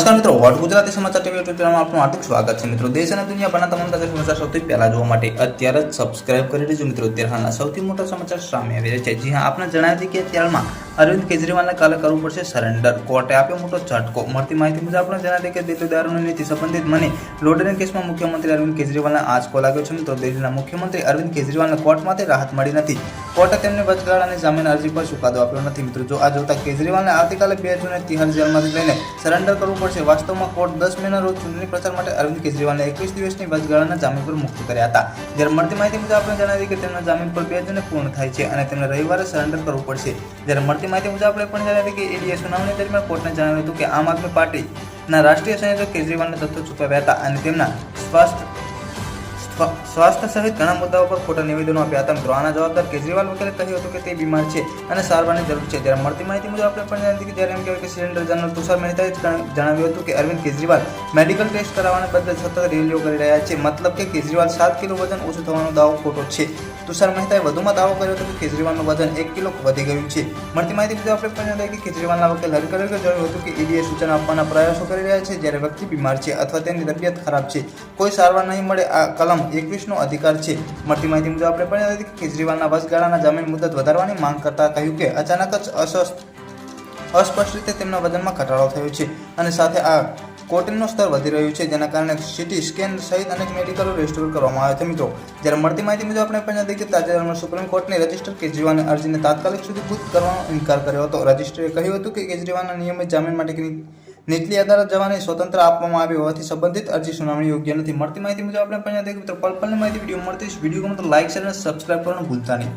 નમસ્કાર મિત્રો, વોટ ગુજરાતી સમાચાર ટીવી યુટ્યુબ ચેનલમાં આપનું હાર્દિક સ્વાગત છે. મિત્રો, દેશ અને દુનિયાભરના તમામ તાજા સમાચાર સૌથી પહેલા જોવા માટે અત્યારે જ સબસ્ક્રાઇબ કરી લેજો. મિત્રો, અત્યારે હાલના સૌથી મોટા સમાચાર સામે આવી રહ્યા છે. જી હા આપણે જણાવી દઈએ કે અત્યારમાં અરવિંદ કેજરીવાલને કાલે કરવું પડશે સરેન્ડર કોર્ટે આપ્યો મોટો ઝટકો. મળતી માહિતી મુજબ આપણે જણાવીએ કે દિલ્હી દારૂની નીતિ સંબંધિત મને લોડરિંગ કેસમાં મુખ્યમંત્રી અરવિંદ કેજરીવાલને આંચકો લાગ્યો છે. મિત્રો, દિલ્હીના મુખ્યમંત્રી અરવિંદ કેજરીવાલને કોર્ટમાંથી રાહત મળી નથી. કોર્ટે તેમને અને જામીન અરજી પર ચુકાદો આપ્યો નથી. મિત્રો, જો આ જોતા કેજરીવાલને આવતીકાલે બે જૂને તિહાર જેલમાંથી લઈને સરેન્ડર કરવું પડશે, વાસ્તવમાં કોર્ટ દસ મહિના રોજ ચૂંટણી પ્રચાર માટે અરવિંદ કેજરીવાલને એકવીસ દિવસની વચગાળાના જામીન પર મુક્ત કર્યા હતા. જ્યારે મળતી માહિતી મુજબ આપણે જણાવી કે તેમના જામીન પર બે જૂને પૂર્ણ થાય છે અને તેમને રવિવારે સરેન્ડર કરવું પડશે. જ્યારે મળતી માહિતી મુજબ આપણે પણ જણાવી કે ઈડીએ સુનાવણી દરમિયાન કોર્ટને જણાવ્યું હતું કે આમ આદમી પાર્ટીના રાષ્ટ્રીય સંયોજક કેજરીવાલને તથ્યો છુપાવ્યા હતા અને તેમના સ્વાસ્થ્ય સ્વાસ્થ્ય સહિત ઘણા મુદ્દાઓ પર ખોટા નિવેદનો આપ્યા હતા. મિત્રો આના જવાબદાર કેજરીવાલ વગેરે કહ્યું હતું કે તે બીમાર છે અને સારવારની જરૂર છે. જ્યારે મળતી માહિતી મુજબ આપણે પણ જાણીએ કે જ્યારે એમ કહેવાય કે સિલિન્ડર જનરલ તુષાર મહેતાએ જણાવ્યું હતું કે અરવિંદ કેજરીવાલ મેડિકલ ટેસ્ટ કરાવવાને બદલે સતત રેલીઓ કરી રહ્યા છે. મતલબ કે કેજરીવાલ સાત કિલો વજન ઓછું થવાનો દાવો ખોટો છે. તુષાર મહેતાએ વધુમાં દાવો કર્યો હતો કે કેજરીવાલનું વજન એક કિલો વધી ગયું છે. મળતી માહિતી મુજબ આપણે પણ કે કેજરીવાલના વકીલ હરિકરે જણાવ્યું હતું કે ઈડીએ સૂચના આપવાના પ્રયાસો કરી રહ્યા છે જ્યારે વ્યક્તિ બીમાર છે અથવા તેની તબિયત ખરાબ છે. કોઈ સારવાર નહીં મળે, આ કલમ એકવીસનો અધિકાર છે. મળતી માહિતી મુજબ આપણે પણ જાણીએ કે કેજરીવાલના વચગાળાના જામીન મુદત વધારવાની માંગ કરતા કહ્યું કે અચાનક જ અસ્વસ્થ અસ્પષ્ટ રીતે તેમના વજનમાં ઘટાડો થયો છે અને સાથે આ કોટિનનું સ્તર વધી રહ્યું છે, જેના કારણે સિટી સ્કેન સહિત અનેક મેડિકલો રેસ્ટોર કરવામાં આવ્યા છે મિત્રો. જ્યારે મળતી માહિતી મુજબ આપણે પણ જાણીએ કે તાજેતરમાં સુપ્રીમ કોર્ટની રજિસ્ટર કેજરીવાલની અરજીને તાત્કાલિક સુધી શુદ્ધિભૂત કરવાનો ઇનકાર કર્યો હતો. રજિસ્ટ્રીએ કહ્યું હતું કે કેજરીવાલના નિયમિત જામીન માટે નીચલી અદાલત જવાની સ્વતંત્ર આપવામાં આવી હોવાથી સંબંધિત અરજી સુનાવણી યોગ્ય નથી. મળતી માહિતી મુજબ આપણે પણ મિત્રો પલ માહિતી વીડિયો મળતી વીડિયો ગમે તો લાઇક શેર અને સબસ્ક્રાઇબ કરવાનું ભૂલતા નહીં.